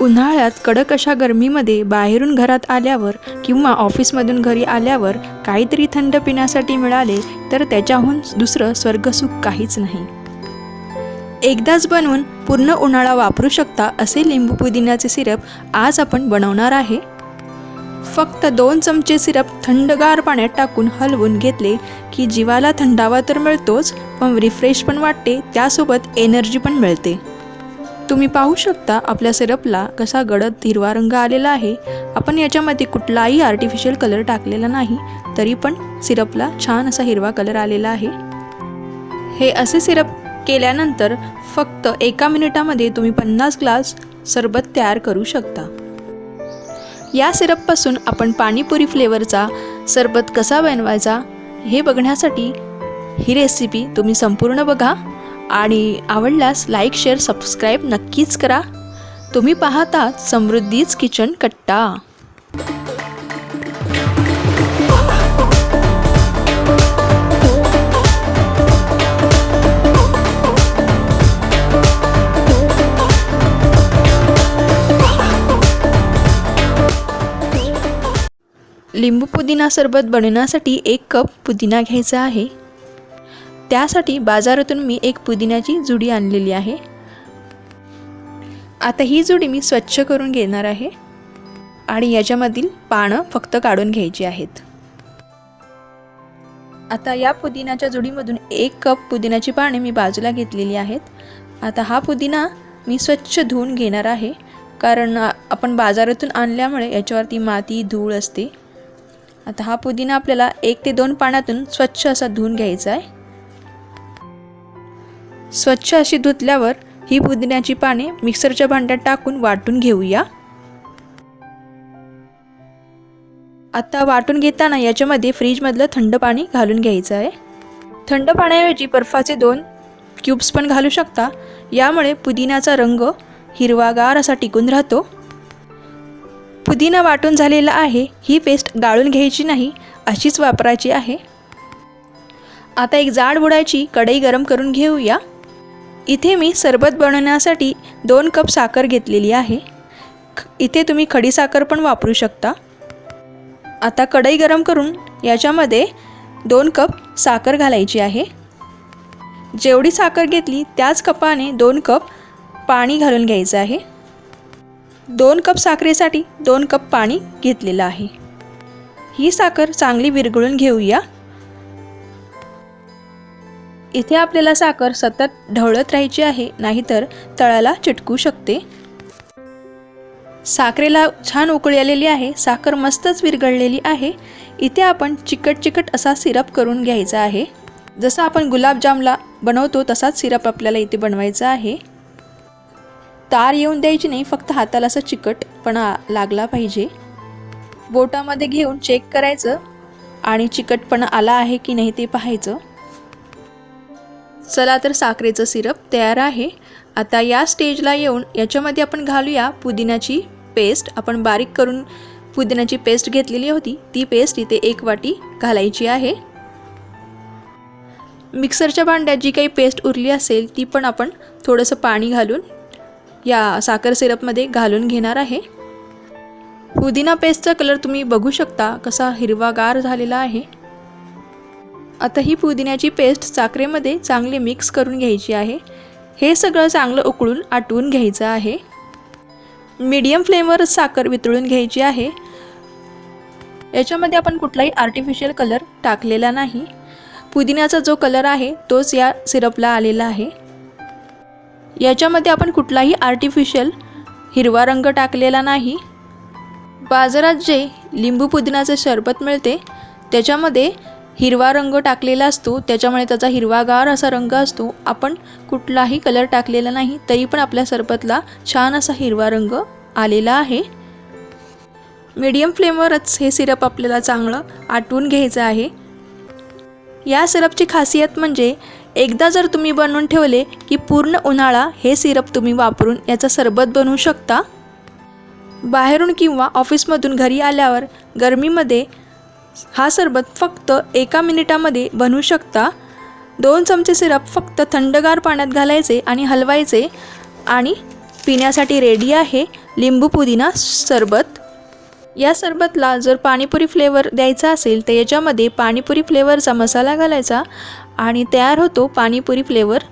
उन्हाळ्यात कडक अशा गरमीमध्ये बाहेरून घरात आल्यावर किंवा ऑफिसमधून घरी आल्यावर काहीतरी थंड पिण्यासाठी मिळाले तर त्याच्याहून दुसरं स्वर्गसुख काहीच नाही. एकदाच बनवून पूर्ण उन्हाळा वापरू शकता असे लिंबू पुदिन्याचे सिरप आज आपण बनवणार आहे. फक्त दोन चमचे सिरप थंडगार पाण्यात टाकून हलवून घेतले की जीवाला थंडावा तर मिळतोच पण रिफ्रेश पण वाटते त्यासोबत एनर्जी पण मिळते. तुम्ही पाहू शकता आपल्या सिरपला कसा गडद हिरवा रंग आलेला आहे. आपण याच्यामध्ये कुठलाही आर्टिफिशियल कलर टाकलेला नाही तरी पण सिरपला छान असा हिरवा कलर आलेला आहे. हे असे सिरप केल्यानंतर फक्त एका मिनिटामध्ये तुम्ही पन्नास ग्लास सरबत तयार करू शकता. या सिरपपासून आपण पाणीपुरी फ्लेवरचा सरबत कसा बनवायचा हे बघण्यासाठी ही रेसिपी तुम्ही संपूर्ण बघा. आणि आवडल्यास लाईक शेअर सबस्क्राईब नक्कीच करा. तुम्ही पाहता समृद्धीच किचन कट्टा. लिंबू पुदिना सरबत बनवण्यासाठी एक कप पुदिना घ्यायचा आहे. त्यासाठी बाजारातून मी एक पुदिन्याची जुडी आणलेली आहे. आता ही जुडी मी स्वच्छ करून घेणार आहे आणि याच्यामधील पानं फक्त काढून घ्यायची आहेत. आता या पुदिन्याच्या जुडीमधून एक कप पुदिन्याची पाने मी बाजूला घेतलेली आहेत. आता हा पुदिना मी स्वच्छ धुवून घेणार आहे कारण आपण बाजारातून आणल्यामुळे याच्यावरती माती धूळ असते. आता हा पुदिना आपल्याला एक ते दोन पाण्यातून स्वच्छ असा धुवून घ्यायचा आहे. स्वच्छ अशी धुतल्यावर ही पुदिन्याची पाने मिक्सरच्या भांड्यात टाकून वाटून घेऊया. आता वाटून घेताना याच्यामध्ये फ्रीजमधलं थंड पाणी घालून घ्यायचं आहे. थंड पाण्याऐवजी बर्फाचे दोन क्यूब्स पण घालू शकता. यामुळे पुदिन्याचा रंग हिरवागार असा टिकून राहतो. पुदिना वाटून झालेला आहे ही पेस्ट गाळून घ्यायची नाही अशीच वापरायची आहे. आता एक जाड बुडायची कढई गरम करून घेऊया. इथे मी सरबत बनवण्यासाठी दोन कप साखर घेतलेली आहे. ख- इथे तुम्ही खडी साखर पण वापरू शकता. आता कढई गरम करून याच्यामध्ये दोन कप साखर घालायची आहे. जेवढी साखर घेतली त्याच कपाने दोन कप पाणी घालून घ्यायचं आहे. दोन कप साखरेसाठी दोन कप पाणी घेतलेलं आहे. ही साखर चांगली विरघळून घेऊया. इथे आपल्याला साखर सतत ढवळत राहायची आहे नाहीतर तळाला चिटकू शकते. साखरेला छान उकळी आलेली आहे साखर मस्तच विरघळलेली आहे. इथे आपण चिकट चिकट असा सिरप करून घ्यायचा आहे. जसं आपण गुलाबजामला बनवतो तसाच सिरप आपल्याला इथे बनवायचा आहे. तार येऊन द्यायची नाही फक्त हाताला असं चिकटपणा लागला पाहिजे. बोटामध्ये घेऊन चेक करायचं आणि चिकटपणा आला आहे की नाही ते पाहायचं. चला तर साखरेचं सिरप तयार आहे. आता या स्टेजला येऊन याच्यामध्ये आपण घालूया पुदिन्याची पेस्ट. आपण बारीक करून पुदिन्याची पेस्ट घेतलेली होती. ती पेस्ट इथे एक वाटी घालायची आहे. मिक्सरच्या भांड्यात जी काही पेस्ट उरली असेल ती पण आपण थोडंसं पाणी घालून या साखर सिरपमध्ये घालून घेणार आहे. पुदिना पेस्टचा कलर तुम्ही बघू शकता कसा हिरवागार झालेला आहे. आता ही पुदिन्याची पेस्ट साखरेमध्ये चांगली मिक्स करून घ्यायची आहे. हे सगळं चांगलं उकळून आटवून घ्यायचं आहे. मीडियम फ्लेमवर साखर वितळून घ्यायची आहे. याच्यामध्ये आपण कुठलाही आर्टिफिशियल कलर टाकलेला नाही. पुदिन्याचा जो कलर आहे तोच या सिरपला आलेला आहे. याच्यामध्ये आपण कुठलाही आर्टिफिशियल हिरवा रंग टाकलेला नाही. बाजारात जे लिंबू पुदिन्याचे शरबत मिळते त्याच्यामध्ये हिरवा रंग टाकलेला असतो त्याच्यामुळे त्याचा हिरवागार असा रंग असतो. आपण कुठलाही कलर टाकलेला नाही तरी पण आपल्या सरबतला छान असा हिरवा रंग आलेला आहे. मीडियम फ्लेमवरच हे सिरप आपल्याला चांगलं आटवून घ्यायचं आहे. या सिरपची खासियत म्हणजे एकदा जर तुम्ही बनवून ठेवले की पूर्ण उन्हाळा हे सिरप तुम्ही वापरून याचा सरबत बनवू शकता. बाहेरून किंवा ऑफिसमधून घरी आल्यावर गरमीमध्ये हा सरबत फक्त एका मिनिटामध्ये बनवू शकता. दोन चमचे सिरप फक्त थंडगार पाण्यात घालायचे आणि हलवायचे. आणि पिण्यासाठी रेडी आहे लिंबू पुदिना सरबत. या सरबतला जर पाणीपुरी फ्लेवर द्यायचा असेल तर याच्यामध्ये पाणीपुरी फ्लेवरचा मसाला घालायचा आणि तयार होतो पाणीपुरी फ्लेवर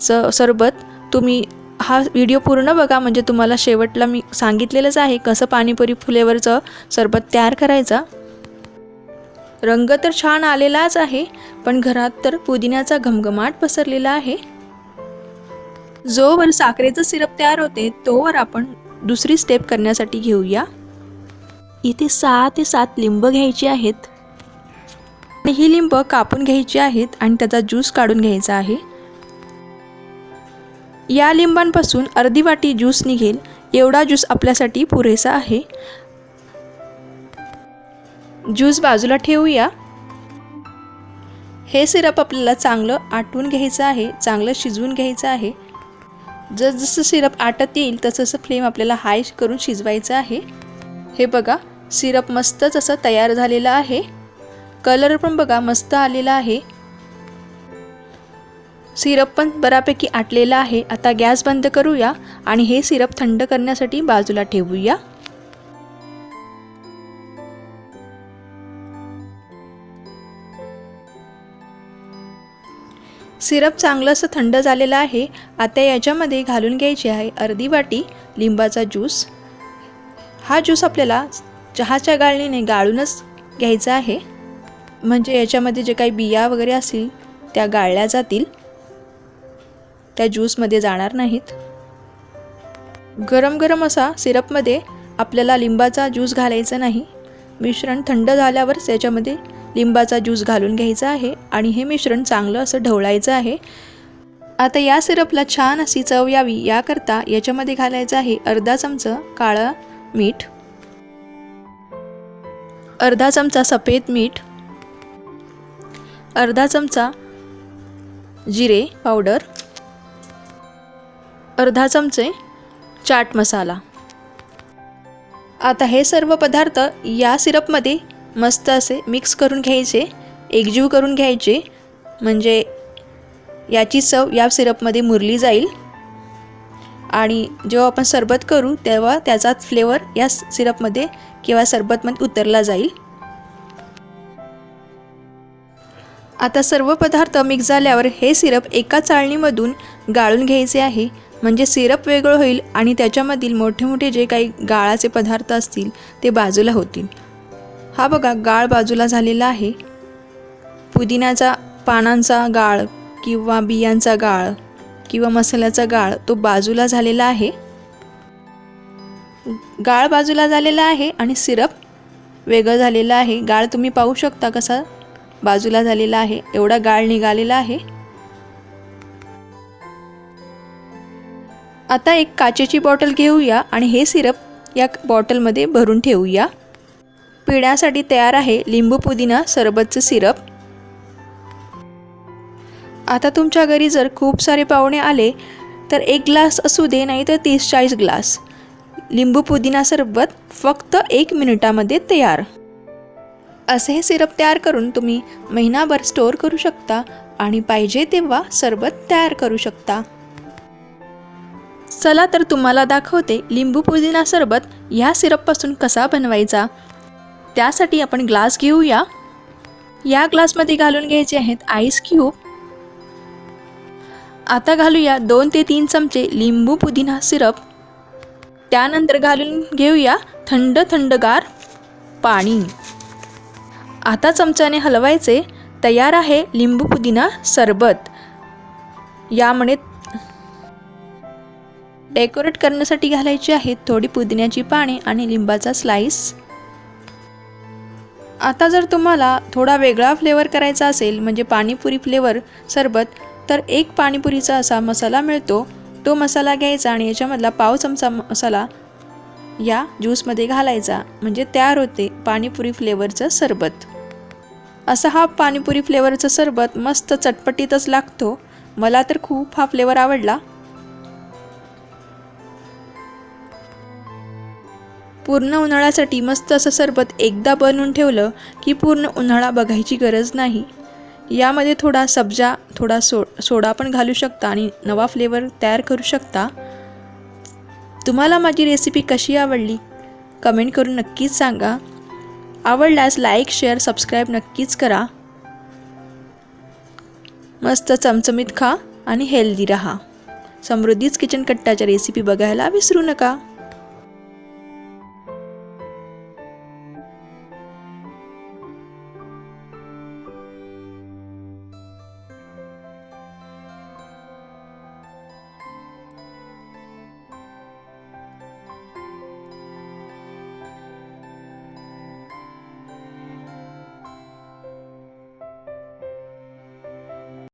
स सरबत. तुम्ही हा व्हिडिओ पूर्ण बघा म्हणजे तुम्हाला शेवटला मी सांगितलेलंच आहे कसं पाणीपुरी फ्लेवरचं सरबत तयार करायचा. रंग तर छान आलेलाच आहे पण घरात तर पुदिन्याचा घमघमाट पसरलेला आहे. जोवर साखरेचं सिरप तयार होते तोवर आपण दुसरी स्टेप करण्यासाठी घेऊया. इथे सहा ते सात लिंब घ्यायची आहेत. आणि ही लिंब कापून घ्यायची आहेत आणि त्याचा ज्यूस काढून घ्यायचा आहे. या लिंबांपासून अर्धी वाटी ज्यूस निघेल एवढा ज्यूस आपल्यासाठी पुरेसा आहे. ज्यूस बाजूला ठेवूया. हे सिरप आपल्याला चांगलं आटवून घ्यायचं आहे चांगलं शिजवून घ्यायचं आहे. जसजसं सिरप आटत येईल तसं तसं फ्लेम आपल्याला हाय करून शिजवायचं आहे. हे बघा सिरप मस्तच असं तयार झालेलं आहे. कलर पण बघा मस्त आलेला आहे. सिरप पण बऱ्यापैकी आटलेला आहे. आता गॅस बंद करूया आणि हे सिरप थंड करण्यासाठी बाजूला ठेवूया. सिरप चांगलं असं थंड झालेलं आहे आता याच्यामध्ये घालून घ्यायची आहे अर्धी वाटी लिंबाचा ज्यूस. हा ज्यूस आपल्याला चहाच्या गाळणीने गाळूनच घ्यायचा आहे. म्हणजे याच्यामध्ये जे काही बिया वगैरे असतील त्या गाळल्या जातील. त्या ज्यूसमध्ये जाणार नाहीत. गरम गरम असा सिरपमध्ये आपल्याला लिंबाचा ज्यूस घालायचा नाही. मिश्रण थंड झाल्यावर त्याच्यामध्ये लिंबाचा ज्यूस घालून घ्यायचा आहे आणि हे मिश्रण चांगलं असं ढवळायचं आहे. आता या सिरपला छान अशी चव यावी याकरता याच्यामध्ये घालायचं आहे अर्धा चमचा काळं मीठ अर्धा चमचा सफेद मीठ अर्धा चमचा जिरे पावडर अर्धा चमचे चाट मसाला. आता हे सर्व पदार्थ या सिरपमध्ये मस्त असे मिक्स करून घ्यायचे एकजीव करून घ्यायचे. म्हणजे याची चव या सिरपमध्ये मुरली जाईल. आणि जेव्हा आपण सरबत करू तेव्हा त्याचा फ्लेवर या सिरपमध्ये किंवा सरबतमध्ये उतरला जाईल. आता सर्व पदार्थ मिक्स झाल्यावर हे सिरप एका चाळणीमधून गाळून घ्यायचे आहे. म्हणजे सिरप वेगळं होईल आणि त्याच्यामधील मोठे मोठे जे काही गाळाचे पदार्थ असतील ते बाजूला होतील. हा बघा गाळ बाजूला झालेला आहे. पुदिन्याचा पानांचा गाळ किंवा बियांचा गाळ किंवा मसाल्याचा गाळ तो बाजूला झालेला आहे. गाळ बाजूला झालेला आहे आणि सिरप वेगळं झालेलं आहे. गाळ तुम्ही पाहू शकता कसा बाजूला झालेला आहे. एवढा गाळ निघालेला आहे. आता एक काचेची बॉटल घेऊया आणि हे सिरप या बॉटलमध्ये भरून ठेवूया. पिण्यासाठी तयार आहे लिंबू पुदिना सरबतचं सिरप. आता तुमच्या घरी जर खूप सारे पाहुणे आले तर एक ग्लास असू दे नाही तर तीस चाळीस ग्लास. लिंबू पुदिना सरबत फक्त एक मिनिटामध्ये तयार. असे हे सिरप तयार करून तुम्ही महिनाभर स्टोअर करू शकता आणि पाहिजे तेव्हा सरबत तयार करू शकता. चला तर तुम्हाला दाखवते लिंबू पुदिना सरबत ह्या सिरपपासून कसा बनवायचा. त्यासाठी आपण ग्लास घेऊया. या ग्लासमध्ये घालून घ्यायचे आहेत आईस क्यूब आता घालूया दोन ते तीन चमचे लिंबू पुदिना सिरप त्यानंतर घालून घेऊया थंड थंडगार पाणी. आता चमच्याने हलवायचे. तयार आहे लिंबू पुदिना सरबत. यामुळे डेकोरेट करण्यासाठी घालायची आहेत थोडी पुदिन्याची पाने आणि लिंबाचा स्लाइस आता जर तुम्हाला थोडा वेगळा फ्लेवर करायचा असेल म्हणजे पाणीपुरी फ्लेवर सरबत तर एक पाणीपुरीचा असा मसाला मिळतो. तो मसाला घ्यायचा आणि याच्यामधला पाव चमचा मसाला या ज्यूसमध्ये घालायचा. म्हणजे तयार होते पाणीपुरी फ्लेवरचं सरबत. असा हा पाणीपुरी फ्लेवरचं सरबत मस्त चटपटीतच लागतो. मला तर खूप हा फ्लेवर आवडला. पूर्ण उन्हाळ्यासाठी मस्त असं सरबत एकदा बनवून ठेवलं की पूर्ण उन्हाळा बघायची गरज नाही. यामध्ये थोडा सब्जा थोडा सो सोडा पण घालू शकता आणि नवा फ्लेवर तयार करू शकता. तुम्हाला माझी रेसिपी कशी आवडली? कमेंट करून नक्कीच सांगा. आवडल्यास लाईक शेअर सबस्क्राईब नक्कीच करा. मस्त चमचमीत खा आणि हेल्दी रहा. समृद्धीच किचन कट्टाच्या रेसिपी बघायला विसरू नका.